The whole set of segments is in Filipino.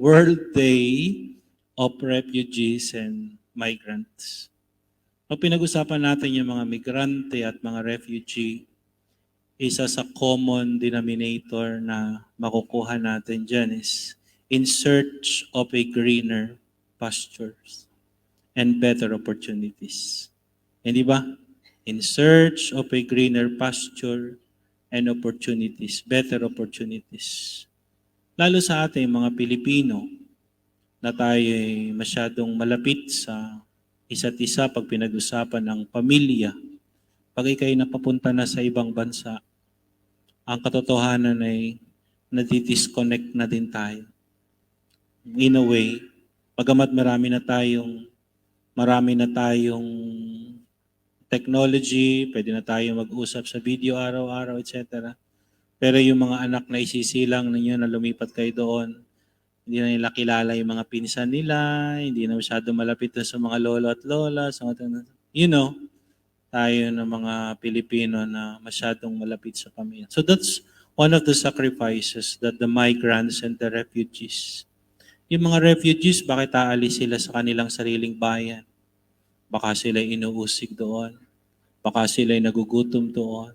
World Day of Refugees and Migrants. Pag pinag-usapan natin yung mga migrante at mga refugee, isa sa common denominator na makukuha natin dyan is in search of a greener pastures and better opportunities. Hindi ba? In search of a greener pasture and opportunities, better opportunities. Lalo sa ating mga Pilipino na tayo ay masyadong malapit sa isa't isa pag pinag-usapan ng pamilya. Pag ikay napapunta na sa ibang bansa, ang katotohanan ay nadidisconnect na din tayo. In a way, pagamat marami na tayong marami na tayong technology, pwede na tayong mag-usap sa video araw-araw, etc. Pero yung mga anak na isisilang ninyo na lumipat kayo doon, hindi na nila kilala yung mga pinsan nila, hindi na masyado malapit sa mga lolo at lola, sa mga, you know, tayo ng mga Pilipino na masyadong malapit sa pamilya. So that's one of the sacrifices that the migrants and the refugees. Yung mga refugees, bakit aalis sila sa kanilang sariling bayan? Baka sila inuusig doon. Baka sila nagugutom doon.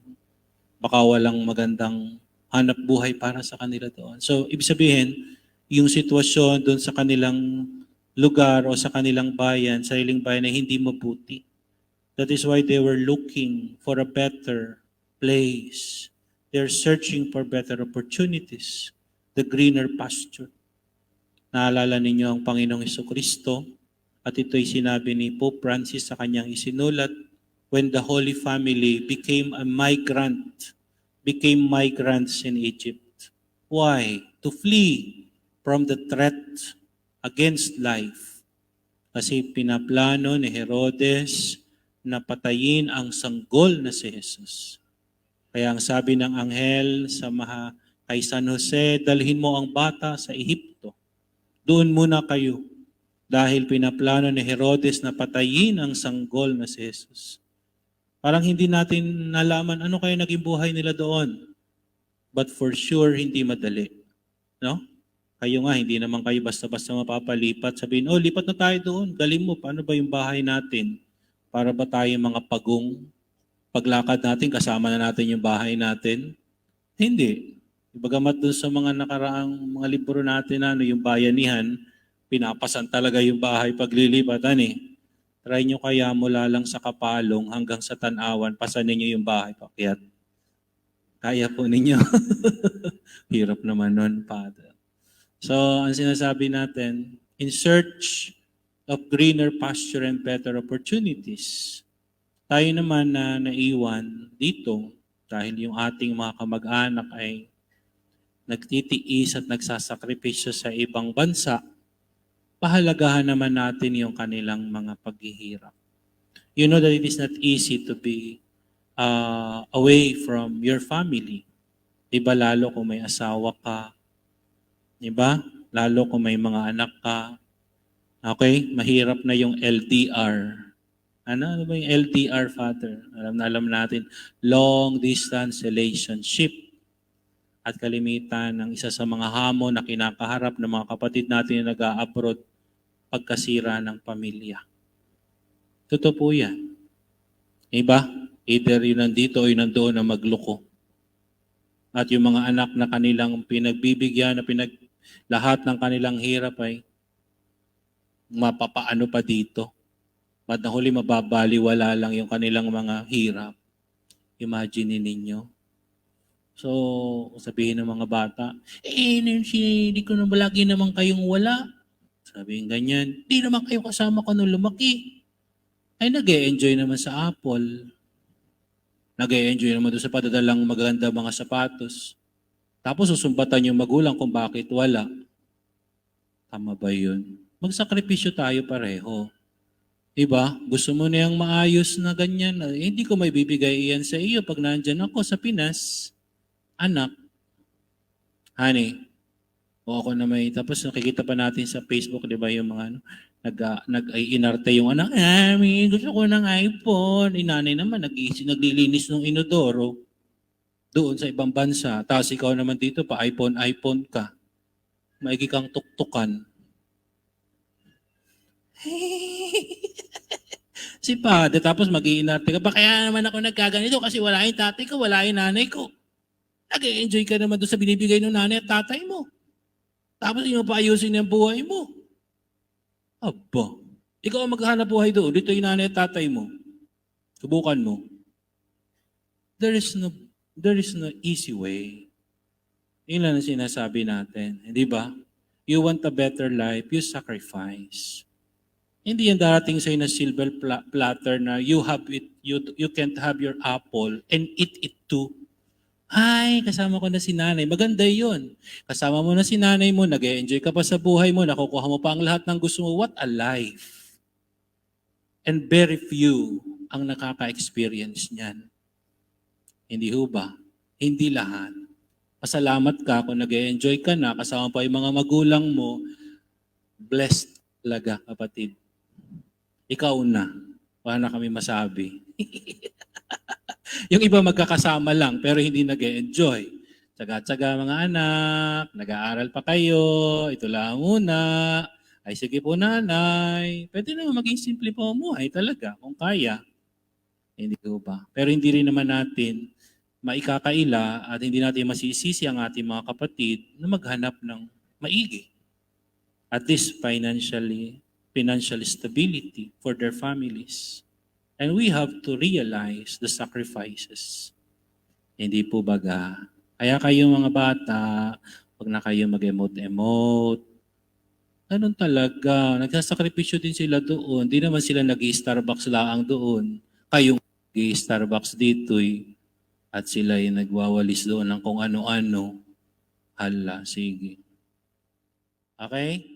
Baka walang magandang hanap buhay para sa kanila doon. So, ibig sabihin, yung sitwasyon doon sa kanilang lugar o sa kanilang bayan, sariling bayan na hindi mabuti. That is why they were looking for a better place. They're searching for better opportunities, the greener pasture. Naalala ninyo ang Panginoong Kristo at ito'y sinabi ni Pope Francis sa kanyang isinulat when the Holy Family became a migrant, became migrants in Egypt. Why? To flee from the threat against life. Kasi pinaplano ni Herodes na patayin ang sanggol na si Jesus. Kaya ang sabi ng anghel sa maha kay San Jose, dalhin mo ang bata sa Ehipto. Doon muna kayo dahil pinaplano ni Herodes na patayin ang sanggol na si Jesus. Parang hindi natin nalaman ano kaya naging buhay nila doon. But for sure, hindi madali. No? Kayo nga, hindi naman kayo basta-basta mapapalipat. Sabihin, oh, lipat na tayo doon. Galing mo, paano ba yung bahay natin? Para ba tayo mga pagong? Paglakad natin, kasama na natin yung bahay natin? Hindi. Bagamat doon sa mga nakaraang mga libro natin, ano, yung bayanihan, pinapasan talaga yung bahay paglilipatan eh. Try nyo kaya mula lang sa kapalong hanggang sa tanawan, pasan ninyo yung bahay pakyat. Kaya po ninyo. Hirap naman nun, Father. So, ang sinasabi natin, in search of greener pasture and better opportunities. Tayo naman na naiwan dito dahil yung ating mga kamag-anak ay nagtitiis at nagsasakripisyo sa ibang bansa, pahalagahan naman natin yung kanilang mga paghihirap. You know that it is not easy to be uh, away from your family. Diba lalo kung may asawa ka, diba? Lalo kung may mga anak ka. Okay? Mahirap na yung LDR. Ano, ano ba yung LDR, Father? Alam na alam natin. Long distance relationship at kalimitan ng isa sa mga hamon na kinakaharap ng mga kapatid natin na nag-a-abroad pagkasira ng pamilya. Totoo po yan. Iba? Either yun nandito o yun nandoon na magloko. At yung mga anak na kanilang pinagbibigyan, na pinag, lahat ng kanilang hirap ay mapapaano pa dito. At na huli mababaliwala lang yung kanilang mga hirap. Imagine ninyo. So, sabihin ng mga bata, eh, Nancy, di ko na lagi naman kayong wala. Sabihin ganyan, di naman kayo kasama ko nung lumaki. Ay, nag enjoy naman sa Apple. nag enjoy naman doon sa padadalang maganda mga sapatos. Tapos susumbatan yung magulang kung bakit wala. Tama ba yun? Magsakripisyo tayo pareho. Diba? Gusto mo na yung maayos na ganyan. Eh, hindi ko may bibigay iyan sa iyo pag nandyan ako sa Pinas anak, honey, o ako na may, tapos nakikita pa natin sa Facebook, di ba, yung mga ano, nag, uh, nag inarte yung anak, Mami, gusto ko ng iPhone. Inanay naman, nag naglilinis ng inodoro doon sa ibang bansa. Tapos ikaw naman dito pa, iPhone, iPhone ka. maigi kang tuktukan. si Padre, tapos mag-iinarte ka pa, kaya naman ako nagkaganito kasi wala yung tatay ko, wala yung nanay ko. Nag-enjoy ka naman doon sa binibigay ng nanay at tatay mo. Tapos hindi mo pa ayusin yung buhay mo. Aba, ikaw ang maghahanap buhay doon. Dito yung nanay at tatay mo. Subukan mo. There is no, there is no easy way. Yun lang ang sinasabi natin. Hindi ba? You want a better life, you sacrifice. Hindi yan darating sa'yo na silver pla- platter na you have it, you, you can't have your apple and eat it too. Ay, kasama ko na si nanay. Maganda yun. Kasama mo na si nanay mo, nag enjoy ka pa sa buhay mo, nakukuha mo pa ang lahat ng gusto mo. What a life. And very few ang nakaka-experience niyan. Hindi ho ba? Hindi lahat. Pasalamat ka kung nag enjoy ka na, kasama pa yung mga magulang mo, blessed talaga, kapatid. Ikaw na. Wala na kami masabi. yung iba magkakasama lang, pero hindi nag enjoy Tsaga-tsaga mga anak, nag-aaral pa kayo, ito lang muna. Ay sige po nanay. Pwede naman maging simple po ang buhay talaga, kung kaya. Hindi ko ba? Pero hindi rin naman natin maikakaila at hindi natin masisisi ang ating mga kapatid na maghanap ng maigi. At least financially, financial stability for their families. And we have to realize the sacrifices. Hindi po baga. Kaya kayo mga bata, wag na kayo mag-emote-emote. Ganun talaga. Nagsasakripisyo din sila doon. Di naman sila nag-Starbucks laang doon. Kayong nag-Starbucks dito at sila ay nagwawalis doon ng kung ano-ano. Hala, sige. Okay?